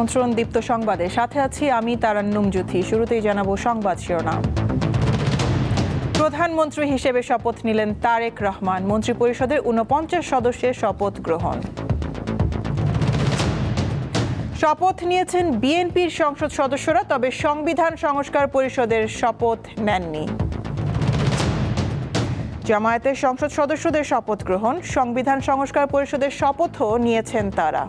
আমন্ত্রণ দীপ্ত সংবাদে। সাথে আছি আমি তারান্নুম জুথি শুরুতেই জানাব সংবাদ শিরোনাম। প্রধানমন্ত্রী হিসেবে শপথ নিলেন তারেক রহমান। মন্ত্রিপরিষদের উনপঞ্চাশ সদস্যের শপথ গ্রহণ। শপথ নিয়েছেন বিএনপির সংসদ সদস্যরা, তবে সংবিধান সংস্কার পরিষদের শপথ নেননি। জামায়াতের সংসদ সদস্যদের শপথ গ্রহণ। সংবিধান সংস্কার পরিষদের শপথও নিয়েছেন তারা।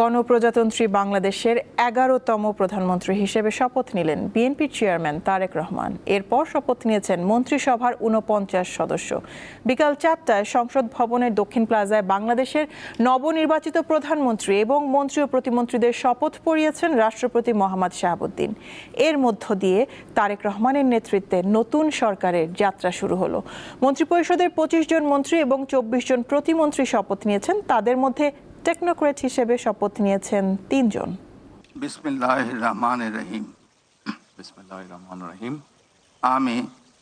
গণপ্রজাতন্ত্রী বাংলাদেশের এগারোতম প্রধানমন্ত্রী হিসেবে শপথ নিলেন বিএনপির চেয়ারম্যান তারেক রহমান। এরপর শপথ নিয়েছেন মন্ত্রিসভার উনপঞ্চাশ সদস্য। বিকাল চারটায় সংসদ ভবনের দক্ষিণ প্লাজায় বাংলাদেশের নবনির্বাচিত প্রধানমন্ত্রী এবং মন্ত্রী ও প্রতিমন্ত্রীদের শপথ পড়িয়েছেন রাষ্ট্রপতি মোহাম্মদ শাহাবুদ্দিন। এর মধ্য দিয়ে তারেক রহমানের নেতৃত্বে নতুন সরকারের যাত্রা শুরু হলো। মন্ত্রিপরিষদের পঁচিশ জন মন্ত্রী এবং চব্বিশ জন প্রতিমন্ত্রী শপথ নিয়েছেন। তাদের মধ্যে টেকনোক্রেট হিসেবে শপথ নিয়েছেন তিনজন। বিসমিল্লাহ রহমান রহিম। বিসমিল্লাহ রহমান রহিম। আমি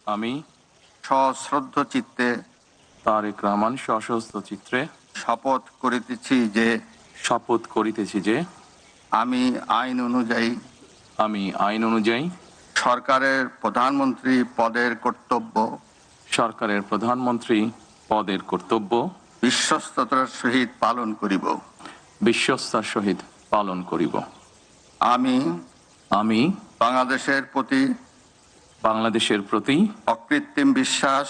আমি সশ্রদ্ধ চিত্তে তারেক রহমান সশস্ত্র চিত্রে শপথ করিতেছি যে শপথ করিতেছি যে আমি আইন অনুযায়ী আমি আইন অনুযায়ী সরকারের প্রধানমন্ত্রী পদের কর্তব্য সরকারের প্রধানমন্ত্রী পদের কর্তব্য বিশ্বস্ততার সহিত পালন করিব। বিশ্বস্তার সহিত পালন করিব। আমি আমি বাংলাদেশের প্রতি বাংলাদেশের প্রতি অকৃত্রিম বিশ্বাস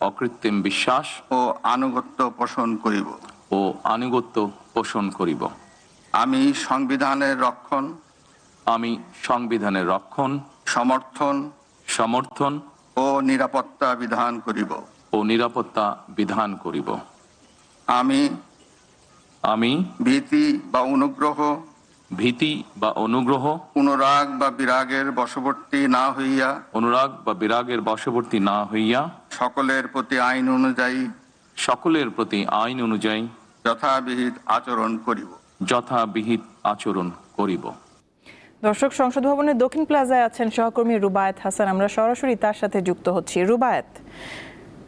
অকৃত্রিম বিশ্বাস ও আনুগত্য পোষণ করিব। ও আনুগত্য পোষণ করিব। আমি সংবিধানের রক্ষণ আমি সংবিধানের রক্ষণ সমর্থন সমর্থন ও নিরাপত্তা বিধান করিব। ও নিরাপত্তা বিধান করিব। আমি আমি ভীতি বা অনুগ্রহ ভীতি বা অনুগ্রহ অনুরাগ বা বিরাগের বশবর্তী না হইয়া অনুরাগ বা বিরাগের বশবর্তী না হইয়া সকলের প্রতি আইন অনুযায়ী সকলের প্রতি আইন অনুযায়ী যথাবিহিত আচরণ করিব। যথাবিহিত আচরণ করিব। দর্শক সংসদ ভবনের দক্ষিণ প্লাজায় আছেন সহকর্মী রুবায়েত হাসান। আমরা সরাসরি তার সাথে যুক্ত হচ্ছি। রুবায়েত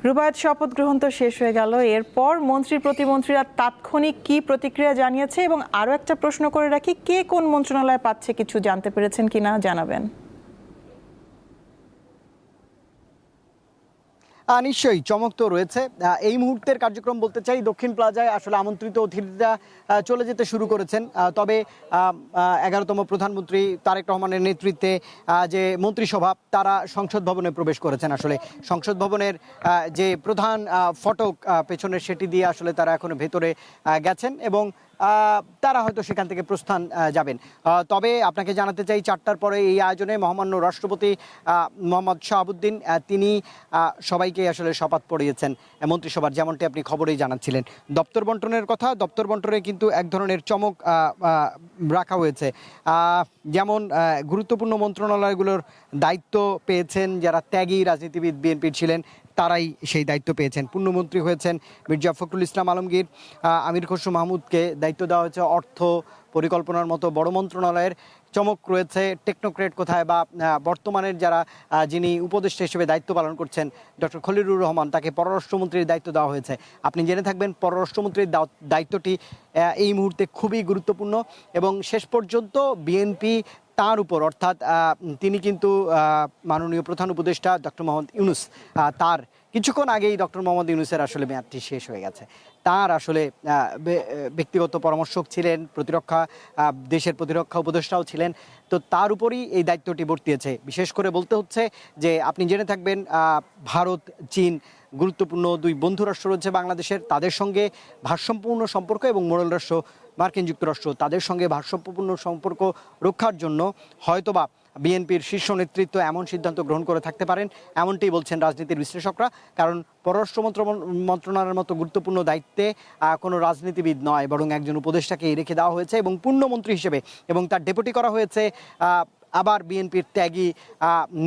রুবায়েত শপথ গ্রহণ তো শেষ হয়ে গেল। এরপর মন্ত্রী, প্রতিমন্ত্রীরা তাৎক্ষণিক কি প্রতিক্রিয়া জানিয়েছে এবং আরও একটা প্রশ্ন করে রাখি, কে কোন মন্ত্রণালয় পাচ্ছে কিছু জানতে পেরেছেন কিনা জানাবেন। নিশ্চয়ই চমক তো রয়েছে। এই মুহূর্তের কার্যক্রম বলতে চাই, দক্ষিণ প্লাজায় আসলে আমন্ত্রিত অতিথিরা চলে যেতে শুরু করেছেন। তবে এগারোতম প্রধানমন্ত্রী তারেক রহমানের নেতৃত্বে যে মন্ত্রিসভা, তারা সংসদ ভবনে প্রবেশ করেছেন আসলে। সংসদ ভবনের যে প্রধান ফটক পেছনের সেটি দিয়ে আসলে তারা এখনও ভেতরে গেছেন এবং তারা হয়তো সেখান থেকে প্রস্থান যাবেন। তবে আপনাকে জানাতে চাই, চারটার পরে এই আয়োজনে মহামান্য রাষ্ট্রপতি মোহাম্মদ শাহাবুদ্দিন তিনি সবাইকে আসলে শপথ পড়িয়েছেন মন্ত্রিসভার, যেমনটি আপনি খবরেই জানাচ্ছিলেন। দপ্তর বন্টনের কথা, দপ্তর বন্টনে কিন্তু এক ধরনের চমক রাখা হয়েছে। যেমন গুরুত্বপূর্ণ মন্ত্রণালয়গুলোর দায়িত্ব পেয়েছেন যারা ত্যাগী রাজনীতিবিদ, বিএনপির ছিলেন তারাই সেই দায়িত্ব পেয়েছেন। পূর্ণমন্ত্রী হয়েছেন মির্জা ফখরুল ইসলাম আলমগীর। আমির খসরু মাহমুদকে দায়িত্ব দেওয়া হয়েছে অর্থ পরিকল্পনার মতো বড় মন্ত্রণালয়ের। চমক রয়েছে টেকনোক্রেট কোথায় বা বর্তমানের যারা যিনি উপদেষ্টা হিসেবে দায়িত্ব পালন করছেন, ডক্টর খলিলুর রহমান, তাকে পররাষ্ট্রমন্ত্রীর দায়িত্ব দেওয়া হয়েছে। আপনি জেনে থাকবেন পররাষ্ট্রমন্ত্রীর দায়িত্বটি এই মুহূর্তে খুবই গুরুত্বপূর্ণ এবং শেষ পর্যন্ত বিএনপি তার উপর, অর্থাৎ তিনি কিন্তু মাননীয় প্রধান উপদেষ্টা ডক্টর মোহাম্মদ ইউনুস তার কিছুক্ষণ আগেই ডক্টর মোহাম্মদ ইউনুসের আসলে মেয়াদটি শেষ হয়ে গেছে। তার আসলে ব্যক্তিগত পরামর্শক ছিলেন, প্রতিরক্ষা দেশের প্রতিরক্ষা উপদেষ্টাও ছিলেন। তো তার উপরই এই দায়িত্বটি বর্তিয়েছে। বিশেষ করে বলতে হচ্ছে যে, আপনি জেনে থাকবেন ভারত, চীন গুরুত্বপূর্ণ দুই বন্ধু রাষ্ট্র রয়েছে বাংলাদেশের। তাদের সঙ্গে ভারসাম্যপূর্ণ সম্পর্ক এবং মোড়ল রাষ্ট্র মার্কিন যুক্তরাষ্ট্র তাদের সঙ্গে ভারসাম্যপূর্ণ সম্পর্ক রক্ষার জন্য হয়তোবা বিএনপির শীর্ষ নেতৃত্ব এমন সিদ্ধান্ত গ্রহণ করে থাকতে পারেন এমনটি বলছেন রাজনীতির বিশ্লেষকরা। কারণ পররাষ্ট্র মন্ত্র- মন্ত্রণালয়ের মতো গুরুত্বপূর্ণ দায়িত্বে কোনো রাজনীতিবিদ নয়, বরং একজন উপদেষ্টাকে রেখে দেওয়া হয়েছে এবং পূর্ণমন্ত্রী হিসেবে এবং তার ডেপুটি করা হয়েছে আবার বিএনপির ত্যাগী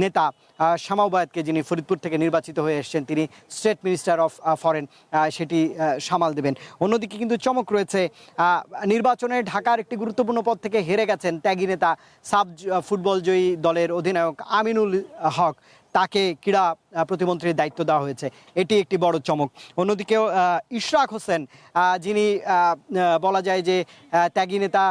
নেতা আহ, যিনি ফরিদপুর থেকে নির্বাচিত হয়ে এসছেন তিনি স্টেট মিনিস্টার অফ ফরেন সেটি সামাল দেবেন। অন্যদিকে কিন্তু চমক রয়েছে নির্বাচনে ঢাকার একটি গুরুত্বপূর্ণ পদ থেকে হেরে গেছেন ত্যাগী নেতা সাব ফুটবল জয়ী দলের অধিনায়ক আমিনুল হক। তাকে ক্রীড়া প্রতিমন্ত্রীর দায়িত্ব দেওয়া হয়েছে। এটি একটি বড় চমক। অন্যদিকেও ইশরাক হোসেন যিনি বলা যায় যে ত্যাগী নেতা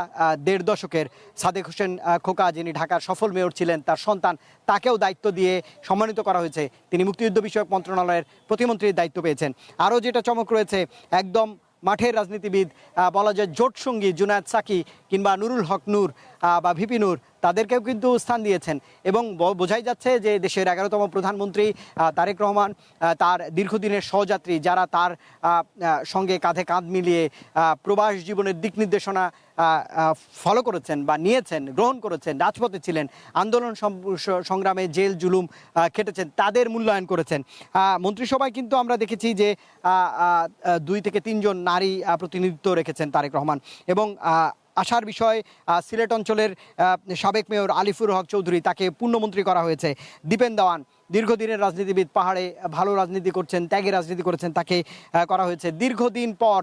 দেড় দশকের সাদেক হোসেন খোকা, যিনি ঢাকার সফল মেয়র ছিলেন, তার সন্তান, তাকেও দায়িত্ব দিয়ে সম্মানিত করা হয়েছে। তিনি মুক্তিযুদ্ধ বিষয়ক মন্ত্রণালয়ের প্রতিমন্ত্রীর দায়িত্ব পেয়েছেন। আরও যেটা চমক রয়েছে, একদম মাঠের রাজনীতিবিদ বলা যায় জোট সঙ্গী জুনায়দ সাকি কিংবা নুরুল হক নূর বা ভিপি নূর, তাদেরকেও কিন্তু স্থান দিয়েছেন। এবং বোঝাই যাচ্ছে যে দেশের এগারোতম প্রধানমন্ত্রী তারেক রহমান তার দীর্ঘদিনের সহযাত্রী, যারা তার সঙ্গে কাঁধে কাঁধ মিলিয়ে প্রবাস জীবনের দিক নির্দেশনা ফলো করেছেন বা নিয়েছেন, গ্রহণ করেছেন, রাজপথে ছিলেন, আন্দোলন সংগ্রামে জেল, জুলুম খেটেছেন, তাদের মূল্যায়ন করেছেন। মন্ত্রিসভায় কিন্তু আমরা দেখেছি যে দুই থেকে তিনজন নারী প্রতিনিধিত্ব রেখেছেন তারেক রহমান এবং বিষয়ে বিষয় সিলেট অঞ্চলের সাবেক মেয়র আলিফুর হক চৌধুরী তাকে পূর্ণমন্ত্রী করা হয়েছে। দীপেন দেওয়ান দীর্ঘদিনের রাজনীতিবিদ, পাহাড়ে ভালো রাজনীতি করছেন, ত্যাগে রাজনীতি করেছেন তাকে করা হয়েছে। দীর্ঘদিন পর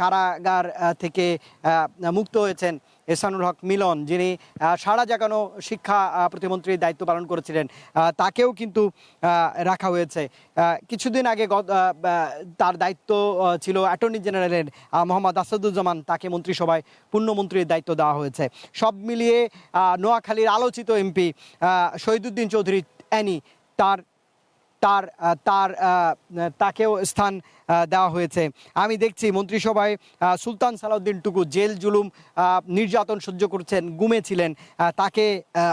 কারাগার থেকে মুক্ত হয়েছেন। এসানুল হক মিলন, যিনি সারা জাগানো শিক্ষা প্রতিমন্ত্রীর দায়িত্ব পালন করেছিলেন তাকেও কিন্তু রাখা হয়েছে। কিছুদিন আগে তার দায়িত্ব ছিল অ্যাটর্নি জেনারেলের মোহাম্মদ আসাদুজ্জামান, তাকে মন্ত্রিসভায় পূর্ণমন্ত্রীর দায়িত্ব দেওয়া হয়েছে। সব মিলিয়ে নোয়াখালীর আলোচিত এমপি শহীদুদ্দিন চৌধুরী, অ্যানি, তার তার তার তাকেও স্থান দেওয়া হয়েছে। আমি দেখছি মন্ত্রিসভায় সুলতান সালাউদ্দিন টুকু জেল, জুলুম নির্যাতন সহ্য করছেন গুমে ছিলেন তাকে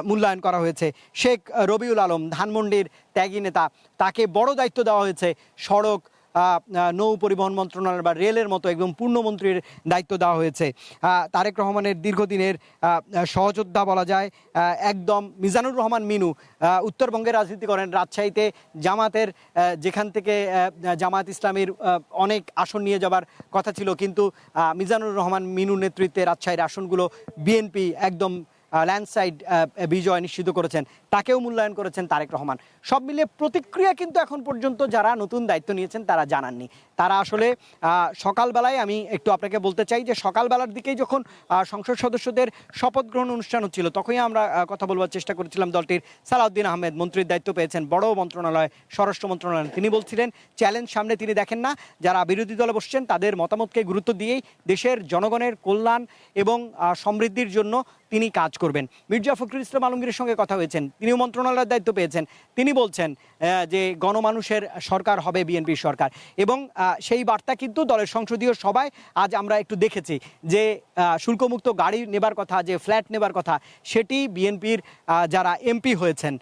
মূল্যায়ন করা হয়েছে। শেখ রবিউল আলম, ধানমন্ডির ত্যাগী নেতা, তাকে বড় দায়িত্ব দেওয়া হয়েছে সড়ক নৌ পরিবহন মন্ত্রণালয় বা রেলের মতো একদম পূর্ণমন্ত্রীর দায়িত্ব দেওয়া হয়েছে। তারেক রহমানের দীর্ঘদিনের সহযোদ্ধা বলা যায় একদম মিজানুর রহমান মিনু উত্তরবঙ্গে রাজনীতি করেন। রাজশাহীতে জামাতের যেখান থেকে জামাত ইসলামের অনেক আসন নিয়ে যাবার কথা ছিল, কিন্তু মিজানুর রহমান মিনু নেতৃত্বে রাজশাহীর আসনগুলো বিএনপি একদম ল্যান্ডসাইড বিজয় নিশ্চিত করেছেন। তাকেও মূল্যায়ন করেছেন তারেক রহমান। সব মিলিয়ে প্রতিক্রিয়া কিন্তু এখন পর্যন্ত যারা নতুন দায়িত্ব নিয়েছেন তারা জানাননি। তারা আসলে সকালবেলায় আমি একটু আপনাকে বলতে চাই যে সকালবেলার দিকেই যখন সংসদ সদস্যদের শপথ গ্রহণ অনুষ্ঠান হচ্ছিল, তখনই আমরা কথা বলবার চেষ্টা করেছিলাম দলটির সালাউদ্দিন আহমেদ, মন্ত্রীর দায়িত্ব পেয়েছেন বড় মন্ত্রণালয়, স্বরাষ্ট্র মন্ত্রণালয়। তিনি বলছিলেন, চ্যালেঞ্জ সামনে তিনি দেখেন না, যারা বিরোধী দলে বসছেন তাদের মতামতকে গুরুত্ব দিয়েই দেশের জনগণের কল্যাণ এবং সমৃদ্ধির জন্য তিনি কাজ করবেন। মির্জা ফখরুল ইসলাম আলমগীরের সঙ্গে কথা হয়েছেন। তিনিও মন্ত্রণালয়ের দায়িত্ব পেয়েছেন। তিনি বলছেন যে গণমানুষের সরকার হবে বিএনপির সরকার। এবং সেই বার্তা কিন্তু দলের সংসদীয় সভায় আজ আমরা একটু দেখেছি যে শুল্কমুক্ত গাড়ি নেবার কথা, যে ফ্ল্যাট নেবার কথা, সেটি বিএনপির যারা এমপি হয়েছেন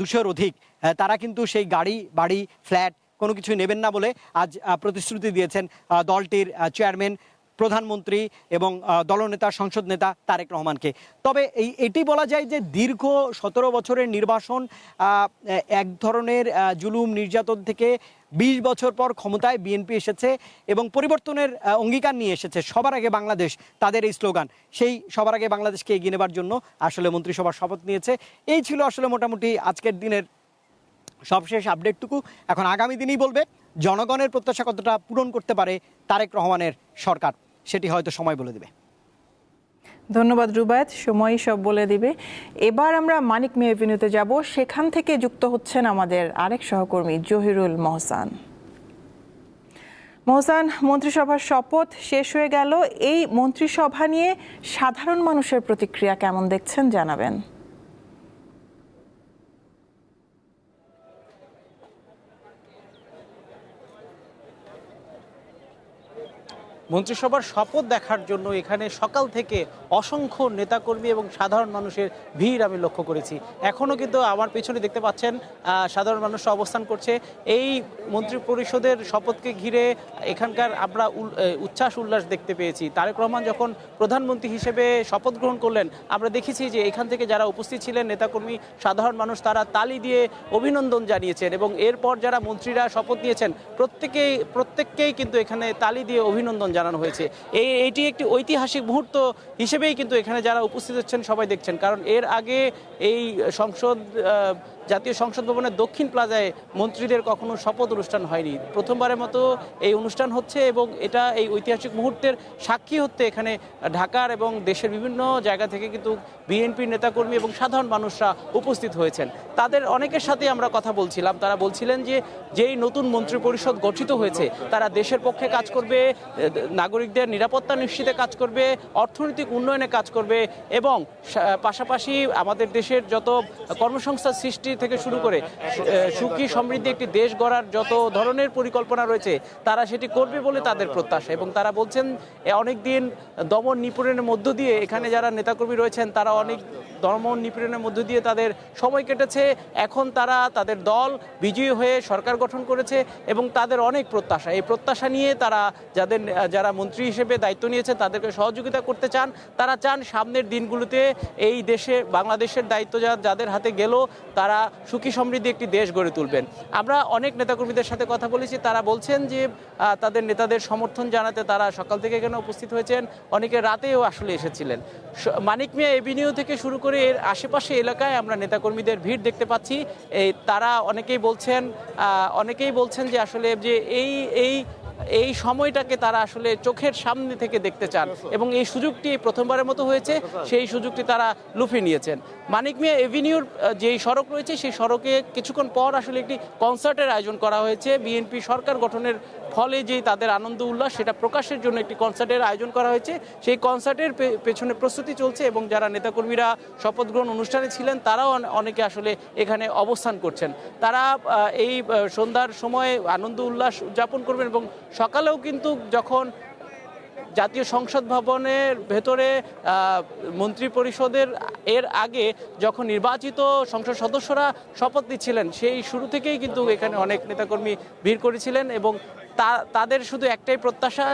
দুশোর অধিক তারা কিন্তু সেই গাড়ি, বাড়ি, ফ্ল্যাট কোনো কিছু নেবেন না বলে আজ প্রতিশ্রুতি দিয়েছেন দলটির চেয়ারম্যান প্রধানমন্ত্রী এবং দলনেতা, সংসদ নেতা তারেক রহমানকে। তবে এই, এটি বলা যায় যে দীর্ঘ সতেরো বছরের নির্বাসন এক ধরনের জুলুম নির্যাতন থেকে বিশ বছর পর ক্ষমতায় বিএনপি এসেছে এবং পরিবর্তনের অঙ্গীকার নিয়ে এসেছে। সবার আগে বাংলাদেশ, তাদের এই স্লোগান। সেই সবার আগে বাংলাদেশকে এগিয়ে নেবার জন্য আসলে মন্ত্রিসভার শপথ নিয়েছে। এই ছিল আসলে মোটামুটি আজকের দিনের সবশেষ আপডেটটুকু। এখন আগামী দিনেই বলবে, জনগণের প্রত্যাশা কতটা পূরণ করতে পারে তারেক রহমানের সরকার। সেটি হয়তো সময় বলে দেবে। ধন্যবাদ রুবায়ত, সময়ই সব বলে দিবে। এবার আমরা মানিক মেয়ে এভিনিউতে যাব। সেখান থেকে যুক্ত হচ্ছেন আমাদের আরেক সহকর্মী, জহিরুল মহসান। মহসান, মন্ত্রিসভার শপথ শেষ হয়ে গেল। এই মন্ত্রিসভা নিয়ে সাধারণ মানুষের প্রতিক্রিয়া কেমন দেখছেন, জানাবেন। মন্ত্রিসভার শপথ দেখার জন্য এখানে সকাল থেকে অসংখ্য নেতাকর্মী এবং সাধারণ মানুষের ভিড় আমি লক্ষ্য করেছি। এখনও কিন্তু আমার পেছনে দেখতে পাচ্ছেন সাধারণ মানুষ অবস্থান করছে। এই মন্ত্রী পরিষদের শপথকে ঘিরে এখানকার আমরা উচ্ছ্বাস উল্লাস দেখতে পেয়েছি। তারেক রহমান যখন প্রধানমন্ত্রী হিসেবে শপথ গ্রহণ করলেন, আমরা দেখেছি যে এখান থেকে যারা উপস্থিত ছিলেন, নেতাকর্মী, সাধারণ মানুষ, তারা তালি দিয়ে অভিনন্দন জানিয়েছেন এবং এরপর যারা মন্ত্রীরা শপথ নিয়েছেন, প্রত্যেকেই, প্রত্যেককেই কিন্তু এখানে তালি দিয়ে অভিনন্দন জানানো হয়েছে। এই, এটি একটি ঐতিহাসিক মুহূর্ত হিসেবেই কিন্তু এখানে যারা উপস্থিত হচ্ছেন সবাই দেখছেন। কারণ এর আগে এই সংসদ জাতীয় সংসদ ভবনের দক্ষিণ প্লাজায় মন্ত্রীদের কখনো শপথ অনুষ্ঠান হয়নি। প্রথমবারের মতো এই অনুষ্ঠান হচ্ছে এবং এটা এই ঐতিহাসিক মুহূর্তের সাক্ষী হতে এখানে ঢাকার এবং দেশের বিভিন্ন জায়গা থেকে কিন্তু বিএনপির নেতাকর্মী এবং সাধারণ মানুষরা উপস্থিত হয়েছেন। তাদের অনেকের সাথে আমরা কথা বলছিলাম। তারা বলছিলেন যে যেই নতুন মন্ত্রী পরিষদ গঠিত হয়েছে, তারা দেশের পক্ষে কাজ করবে, নাগরিকদের নিরাপত্তা নিশ্চিতে কাজ করবে, অর্থনৈতিক উন্নয়নে কাজ করবে এবং পাশাপাশি আমাদের দেশের যত কর্মসংস্থান সৃষ্টি থেকে শুরু করে সুখী সমৃদ্ধি একটি দেশ গড়ার যত ধরনের পরিকল্পনা রয়েছে, তারা সেটি করবে বলে তাদের প্রত্যাশা। এবং তারা বলছেন অনেক দিন দমন নিপীড়নের মধ্য দিয়ে এখানে যারা নেতাকর্মী রয়েছেন, তারা অনেক দমন নিপীড়নের মধ্য দিয়ে তাদের সময় কেটেছে। এখন তারা তাদের দল বিজয়ী হয়ে সরকার গঠন করেছে এবং তাদের অনেক প্রত্যাশা। এই প্রত্যাশা নিয়ে তারা যাদের, যারা মন্ত্রী হিসেবে দায়িত্ব নিয়েছেন তাদেরকে সহযোগিতা করতে চান। তারা চান সামনের দিনগুলোতে এই দেশে, বাংলাদেশের দায়িত্ব যাদের হাতে গেল, তারা সুখী সমৃদ্ধি একটি দেশ গড়ে তুলবেন। আমরা অনেক নেতাকর্মীদের সাথে কথা বলেছি, তারা বলছেন যে তাদের নেতাদের সমর্থন জানাতে তারা সকাল থেকে এখানে উপস্থিত হয়েছেন, অনেকে রাতেও আসলে এসেছিলেন। মানিক মিয়া এভিনিউ থেকে শুরু করে এর আশেপাশে এলাকায় আমরা নেতাকর্মীদের ভিড় দেখতে পাচ্ছি। এই, তারা অনেকেই বলছেন অনেকেই বলছেন যে আসলে যে এই এই এই সময়টাকে তারা আসলে চোখের সামনে থেকে দেখতে চান এবং এই সুযোগটি প্রথমবারের মতো হয়েছে, সেই সুযোগটি তারা লুফে নিয়েছেন। মানিক মিয়া এভিনিউর যেই সড়ক রয়েছে, সেই সড়কে কিছুক্ষণ পর আসলে একটি কনসার্টের আয়োজন করা হয়েছে। বিএনপি সরকার গঠনের ফলে যে তাদের আনন্দ উল্লাস, সেটা প্রকাশের জন্য একটি কনসার্টের আয়োজন করা হয়েছে। সেই কনসার্টের পেছনে প্রস্তুতি চলছে এবং যারা নেতাকর্মীরা শপথ গ্রহণ অনুষ্ঠানে ছিলেন, তারাও অনেকে আসলে এখানে অবস্থান করছেন। তারা এই সন্ধ্যার সময় আনন্দ উল্লাস উদযাপন করবেন এবং সকালেও কিন্তু যখন জাতীয় সংসদ ভবনের ভেতরে মন্ত্রী পরিষদের এর আগে যখন নির্বাচিত সংসদ সদস্যরা শপথ নিচ্ছিলেন, সেই শুরু থেকেই কিন্তু এখানে অনেক নেতাকর্মী ভিড় করেছিলেন এবং তাদের শুধু একটাই প্রত্যাশা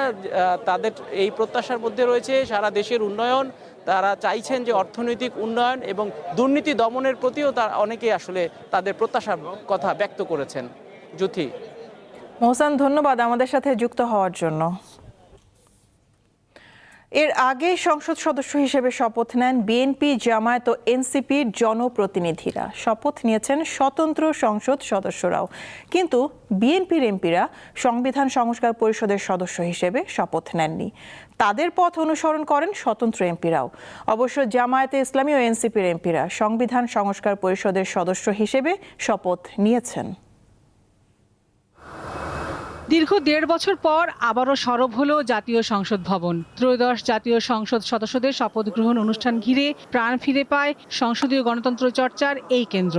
তাদের এই প্রত্যাশার মধ্যে রয়েছে সারা দেশের উন্নয়ন। তারা চাইছেন যে অর্থনৈতিক উন্নয়ন এবং দুর্নীতি দমনের প্রতিও তার অনেকেই আসলে তাদের প্রত্যাশার কথা ব্যক্ত করেছেন। জ্যোতি। মোহসান, ধন্যবাদ আমাদের সাথে যুক্ত হওয়ার জন্য। এর আগে সংসদ সদস্য হিসেবে শপথ নেন বিএনপি, জামায়াত ও এনসিপির জনপ্রতিনিধিরা। শপথ নিয়েছেন স্বতন্ত্র সংসদ সদস্যরাও। কিন্তু বিএনপির এমপিরা সংবিধান সংস্কার পরিষদের সদস্য হিসেবে শপথ নেননি। তাদের পথ অনুসরণ করেন স্বতন্ত্র এমপিরাও। অবশ্য জামায়াতে ইসলামী ও এনসিপির এমপিরা সংবিধান সংস্কার পরিষদের সদস্য হিসেবে শপথ নিয়েছেন। দীর্ঘ দেড় বছর পর আবারও সরব হলো জাতীয় সংসদ ভবন। ত্রয়োদশ জাতীয় সংসদ সদস্যদের শপথ গ্রহণ অনুষ্ঠান ঘিরে প্রাণ ফিরে পায় সংসদীয় গণতন্ত্র চর্চার এই কেন্দ্র।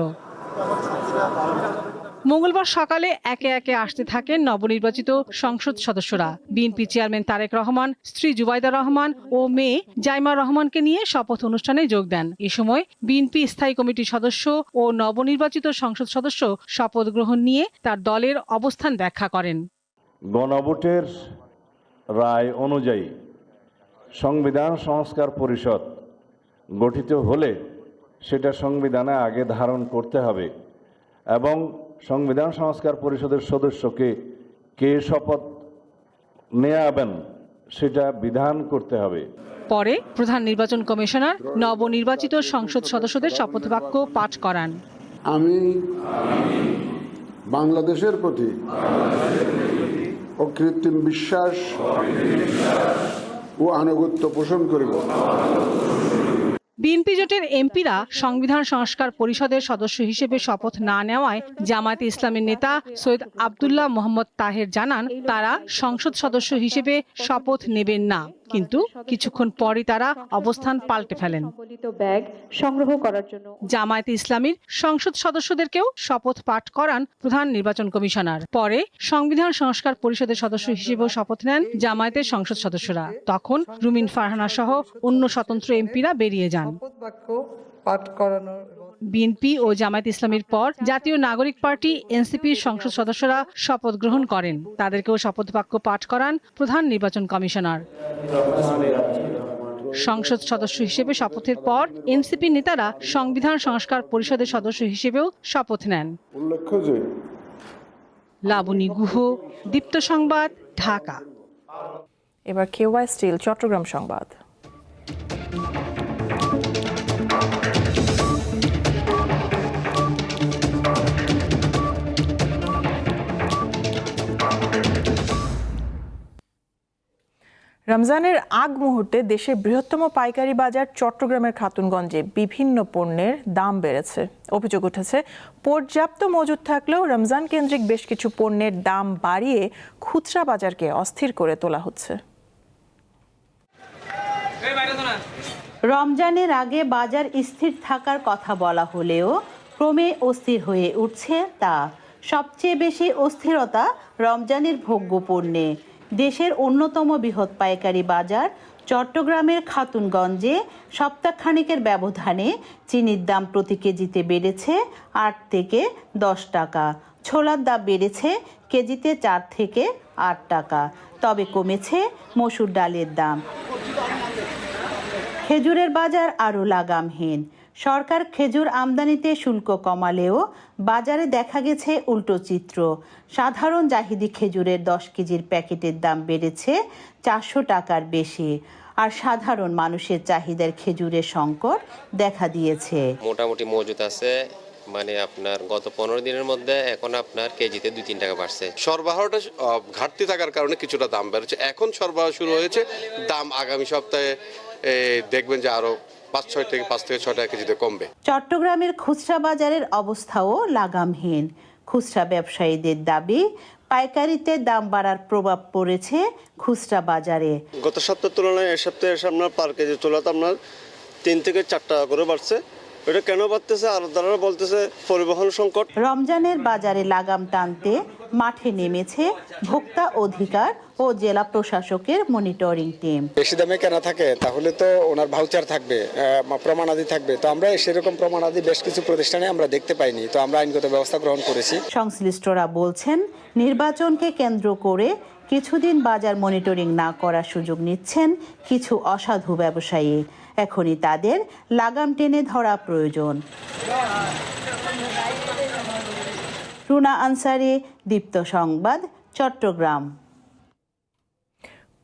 মঙ্গলবার সকালে একে একে আসতে থাকেন নবনির্বাচিত সংসদ সদস্যরা। বিএনপি চেয়ারম্যান তারেক রহমান, স্ত্রী জুবাইদা রহমান ও মেয়ে জাইমা রহমানকে নিয়ে শপথ অনুষ্ঠানে যোগ দেন। এ সময় বিএনপি স্থায়ী কমিটির সদস্য ও নবনির্বাচিত সংসদ সদস্য শপথ গ্রহণ নিয়ে তার দলের অবস্থান ব্যাখ্যা করেন। গণভোটের রায় অনুযায়ী সংবিধান সংস্কার পরিষদ গঠিত হলে সেটা সংবিধানে আগে ধারণ করতে হবে এবং সংবিধান সংস্কার পরিষদের সদস্যকে কে শপথ নেয়াবেন সেটা বিধান করতে হবে। পরে প্রধান নির্বাচন কমিশনার নবনির্বাচিত সংসদ সদস্যদের শপথ বাক্য পাঠ করান। আমি বাংলাদেশের প্রতি অকৃত্রিম বিশ্বাস ও আনুগত্য পোষণ করিব। বিএনপি জোটের এমপিরা সংবিধান সংস্কার পরিষদের সদস্য হিসেবে শপথ না নেওয়ায় জামায়াতে ইসলামের নেতা সৈয়দ আবদুল্লাহ মোহাম্মদ তাহের জানান, তারা সংসদ সদস্য হিসেবে শপথ নেবেন না। কিন্তু কিছুক্ষণ পরই তারা অবস্থান পাল্টে ফেলেন। ব্যাগ সংগ্রহ করার জন্য জামায়াতে ইসলামীর সংসদ সদস্যদেরকেও শপথ পাঠ করান প্রধান নির্বাচন কমিশনার। পরে সংবিধান সংস্কার পরিষদের সদস্য হিসেবেও শপথ নেন জামায়াতের সংসদ সদস্যরা। তখন রুমিন ফারহানা সহ অন্য স্বতন্ত্র এমপিরা বেরিয়ে যান। পাঠ করানোর বিএনপি ও জামায়াত ইসলামীর পর জাতীয় নাগরিক পার্টি এনসিপির সংসদ সদস্যরা শপথ গ্রহণ করেন। তাদেরকেও শপথ বাক্য পাঠ করান প্রধান নির্বাচন কমিশনার। সংসদ সদস্য হিসেবে শপথের পর এনসিপি নেতারা সংবিধান সংস্কার পরিষদের সদস্য হিসেবেও শপথ নেন। উল্লেখ্য লাবণী গুহ দীপ্ত সংবাদ ঢাকা। এবার কেওয়াই স্টিল চট্টগ্রাম সংবাদ। রমজানের আগ মুহূর্তে দেশের বৃহত্তম পাইকারি বাজার চট্টগ্রামের খাতুনগঞ্জে বিভিন্ন পণ্যের দাম বেড়েছে। অভিযোগ উঠেছে, পর্যাপ্ত মজুদ থাকলেও রমজান কেন্দ্রিক বেশ কিছু পণ্যের দাম বাড়িয়ে খুচরা বাজারকে অস্থির করে তোলা হচ্ছে। রমজানের আগে বাজার স্থির থাকার কথা বলা হলেও ক্রমে অস্থির হয়ে উঠছে তা। সবচেয়ে বেশি অস্থিরতা রমজানের ভোগ্য পণ্যে। দেশের অন্যতম বৃহৎ পাইকারি বাজার চট্টগ্রামের খাতুনগঞ্জে সপ্তাহখানেকের ব্যবধানে চিনির দাম প্রতি কেজিতে বেড়েছে আট থেকে দশ টাকা। ছোলার দাম বেড়েছে কেজিতে চার থেকে আট টাকা। তবে কমেছে মসুর ডালের দাম। খেজুরের বাজার আরও লাগামহীন। সরকার খেজুর আমদানিতে শুল্ক কমালেও বাজারে দেখা গেছে উল্টো চিত্র। সাধারণ জাহিদি খেজুরের দশ কেজির প্যাকেটের দাম বেড়েছে চারশো টাকার বেশি। আর সাধারণ মানুষের চাহিদার খেজুরের সংকট দেখা দিয়েছে। মোটামুটি মজুত আছে মানে আপনার গত পনেরো দিনের মধ্যে এখন আপনার কেজিতে দুই তিন টাকা বাড়ছে। সরবরাহটা ঘাটতি থাকার কারণে কিছুটা দাম বেড়েছে। এখন সরবরাহ শুরু হয়েছে দাম আগামী সপ্তাহে দেখবেন যে আরও পাঁচ ছয় থেকে পাঁচ থেকে ছয় টাকা কেজিতে কমবে। চট্টগ্রামের খুচরা বাজারের অবস্থাও লাগামহীন। খুচরা ব্যবসায়ীদের দাবি পাইকারিতে দাম বাড়ার প্রভাব পড়েছে খুচরা বাজারে। গত সপ্তাহের তুলনায় এ সপ্তাহে এসে আপনার পার কেজি তোলাতে আপনার তিন থেকে চার টাকা করে বাড়ছে। এটা কেন বাড়তেছে? আর দ্বারা বলতেছে পরিবহন সংকট। রমজানের বাজারে লাগাম টানতে মাঠে নেমেছে ভোক্তা অধিকার ও জেলা প্রশাসকের মনিটরিং টিম। বেশি দামে কেনা থাকে তাহলে তো ওনার ভাউচার থাকবে প্রমাণাদি থাকবে। তো আমরা সেরকম প্রমাণাদি বেশ কিছু প্রতিষ্ঠানে আমরা দেখতে পাইনি তো আমরা আইনগত ব্যবস্থা গ্রহণ করেছি। সংশ্লিষ্টরা বলছেন নির্বাচনকে কেন্দ্র করে কিছুদিন বাজার মনিটরিং না করার সুযোগ নিচ্ছেন কিছু অসাধু ব্যবসায়ী। এখনই তাদের লাগাম টেনে ধরা প্রয়োজন। রুনা আনসারি দীপ্ত সংবাদ চট্টগ্রাম।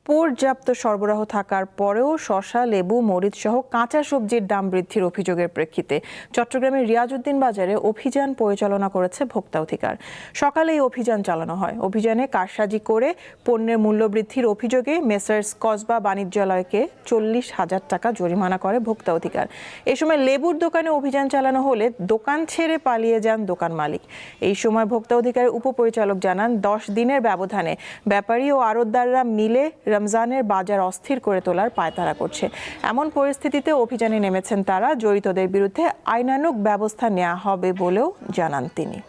পর্যাপ্ত সরবরাহ থাকার পরেও শশা লেবু, মরিচ সহ কাঁচা সবজির দাম বৃদ্ধির অভিযোগের প্রেক্ষিতে চট্টগ্রামের রিয়াজউদ্দিন বাজারে অভিযান পরিচালনা করেছে ভোক্তা অধিকার। সকালে এই অভিযান চালানো হয়। অভিযানে কারসাজি করে পণ্যের মূল্য বৃদ্ধির অভিযোগে মেসার্স কসবা বাণিজ্যালয়কে চল্লিশ হাজার টাকা জরিমানা করে ভোক্তা অধিকার। এ সময় লেবুর দোকানে অভিযান চালানো হলে দোকান ছেড়ে পালিয়ে যান দোকান মালিক। এই সময় ভোক্তা অধিকারের উপপরিচালক জানান, দশ দিনের ব্যবধানে ব্যাপারী ও আড়তদাররা মিলে রমজানের বাজার অস্থির করে তোলার পায়তারা করছে। এমন পরিস্থিতিতে অভিযানে নেমেছেন তারা, জড়িতদের বিরুদ্ধে আইনানুক ব্যবস্থা নেওয়া হবে বলেও জানান তিনি।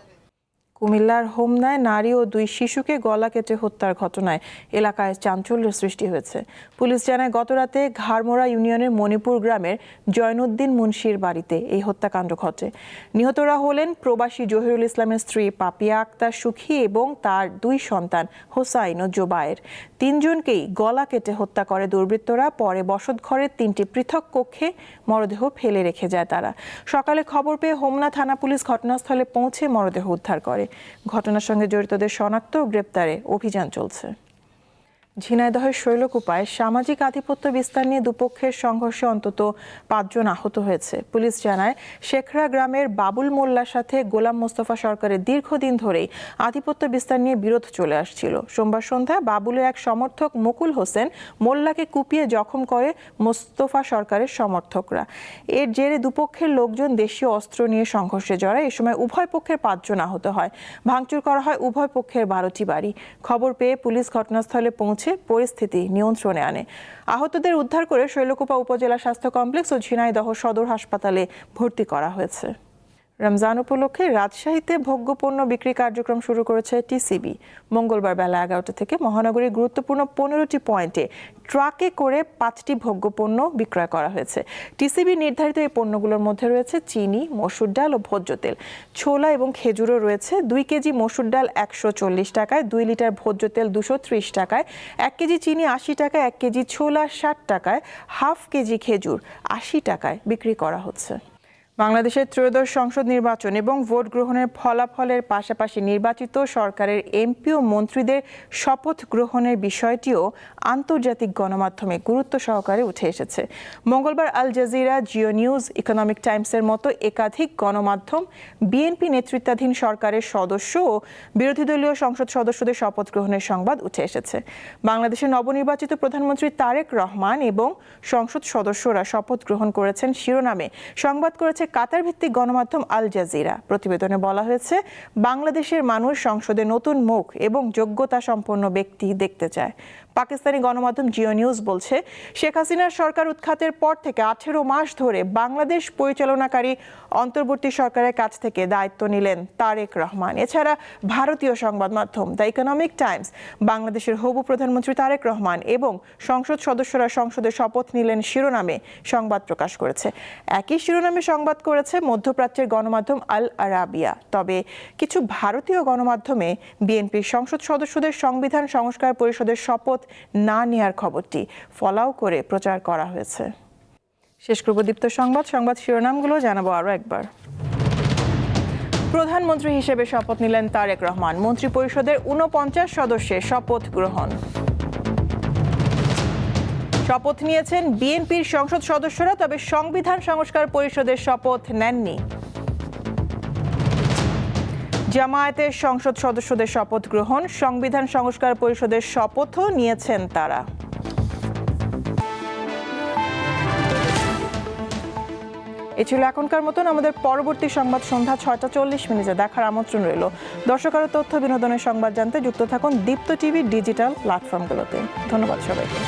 কুমিল্লার হোমনায় নারী ও দুই শিশুকে গলা কেটে হত্যার ঘটনায় এলাকায় চাঞ্চল্যের সৃষ্টি হয়েছে। পুলিশ জানায়, গতরাতে ঘাড়মোড়া ইউনিয়নের মণিপুর গ্রামের জয়নুদ্দিন মুন্সির বাড়িতে এই হত্যাকাণ্ড ঘটে। নিহতরা হলেন প্রবাসী জহিরুল ইসলামের স্ত্রী পাপিয়া আক্তার সুখী এবং তার দুই সন্তান হোসাইন ও জোবায়ের। তিনজনকেই গলা কেটে হত্যা করে দুর্বৃত্তরা, পরে বসত ঘরের তিনটি পৃথক কক্ষে মরদেহ ফেলে রেখে যায় তারা। সকালে খবর পেয়ে হোমনা থানা পুলিশ ঘটনাস্থলে পৌঁছে মরদেহ উদ্ধার করে। ঘটনার সঙ্গে জড়িতদের শনাক্ত ও গ্রেপ্তারে অভিযান চলছে। ঝিনাইদহের শৈলকুপায় সামাজিক আধিপত্য বিস্তার নিয়ে দুপক্ষের সংঘর্ষে অন্তত পাঁচজন আহত হয়েছে। পুলিশ জানায়, শেখরা গ্রামের বাবুল মোল্লার সাথে গোলাম মোস্তফা সরকারের দীর্ঘদিন ধরেই আধিপত্য বিস্তার নিয়ে বিরোধ চলে আসছিল। সোমবার সন্ধ্যায় বাবুলের এক সমর্থক মুকুল হোসেন মোল্লাকে কুপিয়ে জখম করে মোস্তফা সরকারের সমর্থকরা। এর জেরে দুপক্ষের লোকজন দেশীয় অস্ত্র নিয়ে সংঘর্ষে জড়ায়। এ সময় উভয় পক্ষের পাঁচজন আহত হয়। ভাঙচুর করা হয় উভয় পক্ষের বারোটি বাড়ি। খবর পেয়ে পুলিশ ঘটনাস্থলে পৌঁছে পরিস্থিতি নিয়ন্ত্রণে আনে। আহতদের উদ্ধার করে শৈলকুপা উপজেলা স্বাস্থ্য কমপ্লেক্স ও ঝিনাইদহ সদর হাসপাতালে ভর্তি করা হয়েছে। রমজান উপলক্ষে রাজশাহীতে ভোগ্যপণ্য বিক্রি কার্যক্রম শুরু করেছে টিসিবি। মঙ্গলবার বেলা এগারোটা থেকে মহানগরীর গুরুত্বপূর্ণ পনেরোটি পয়েন্টে ট্রাকে করে পাঁচটি ভোগ্যপণ্য বিক্রয় করা হয়েছে। টিসিবি নির্ধারিত এই পণ্যগুলোর মধ্যে রয়েছে চিনি, মসুর ডাল ও ভোজ্য তেল। ছোলা এবং খেজুরও রয়েছে। দুই কেজি মসুর ডাল একশো চল্লিশ টাকায়, দুই লিটার ভোজ্য তেল দুশো ত্রিশ টাকায়, এক কেজি চিনি আশি টাকায়, এক কেজি ছোলা ষাট টাকায়, হাফ কেজি খেজুর আশি টাকায় বিক্রি করা হচ্ছে। বাংলাদেশের ত্রয়োদশ সংসদ নির্বাচন এবং ভোট গ্রহণের ফলাফলের পাশাপাশি নির্বাচিত সরকারের এমপি ও মন্ত্রীদের শপথ গ্রহণের বিষয়টিও আন্তর্জাতিক গণমাধ্যমে গুরুত্ব সহকারে উঠে এসেছে। মঙ্গলবার Al Jazeera, geo news, economic টাইমসের মতো একাধিক গণমাধ্যম, বিএনপি নেতৃত্বাধীন সরকারের সদস্য ও বিরোধী দলীয় সংসদ সদস্যদের শপথ গ্রহণের সংবাদ উঠে এসেছে। বাংলাদেশের নবনির্বাচিত প্রধানমন্ত্রী তারেক রহমান এবং সংসদ সদস্যরা শপথ গ্রহণ করেছেন শিরোনামে। সংবাদ করেছে কাতার ভিত্তিক গণমাধ্যম আল জাজিরা। প্রতিবেদনে বলা হয়েছে, বাংলাদেশের মানুষ সংসদে নতুন মুখ এবং যোগ্যতা সম্পন্ন ব্যক্তি দেখতে চায়। পাকিস্তানি গণমাধ্যম জিও নিউজ বলছে, শেখ হাসিনার সরকার উৎখাতের পর থেকে আঠেরো মাস ধরে বাংলাদেশ পরিচালনাকারী অন্তর্বর্তী সরকারের কাছ থেকে দায়িত্ব নিলেন তারেক রহমান। এছাড়া ভারতীয় সংবাদ মাধ্যম দ্য ইকোনমিক টাইমস, বাংলাদেশের হবু প্রধানমন্ত্রী তারেক রহমান এবং সংসদ সদস্যরা সংসদে শপথ নিলেন শিরোনামে সংবাদ প্রকাশ করেছে। একই শিরোনামে সংবাদ করেছে মধ্যপ্রাচ্যের গণমাধ্যম আল আরাবিয়া। তবে কিছু ভারতীয় গণমাধ্যমে বিএনপির সংসদ সদস্যদের সংবিধান সংস্কার পরিষদের শপথ না নেয়ার খবরটি ফলাও করে প্রচার করা হয়েছে। শেষ করব দীপ্ত সংবাদ সংবাদ শিরোনামগুলো জানাব আরও একবার। প্রধানমন্ত্রী হিসেবে শপথ নিলেন তারেক রহমান। মন্ত্রী পরিষদের উনপঞ্চাশ সদস্যের শপথ গ্রহণ। শপথ নিয়েছেন বিএনপির সংসদ সদস্যরা, তবে সংবিধান সংস্কার পরিষদের শপথ নেননি। জামায়াতের সংসদ সদস্যদের শপথ গ্রহণ, সংবিধান সংস্কার পরিষদের শপথও নিয়েছেন তারা। এ ছিল এখনকার মতন। আমাদের পরবর্তী সংবাদ সন্ধ্যা ছয়টা চল্লিশ মিনিটে দেখার আমন্ত্রণ রইল। দর্শক আরও তথ্য বিনোদনের সংবাদ জানতে যুক্ত থাকুন দীপ্ত টিভি ডিজিটাল প্ল্যাটফর্মগুলোতে। ধন্যবাদ সবাইকে।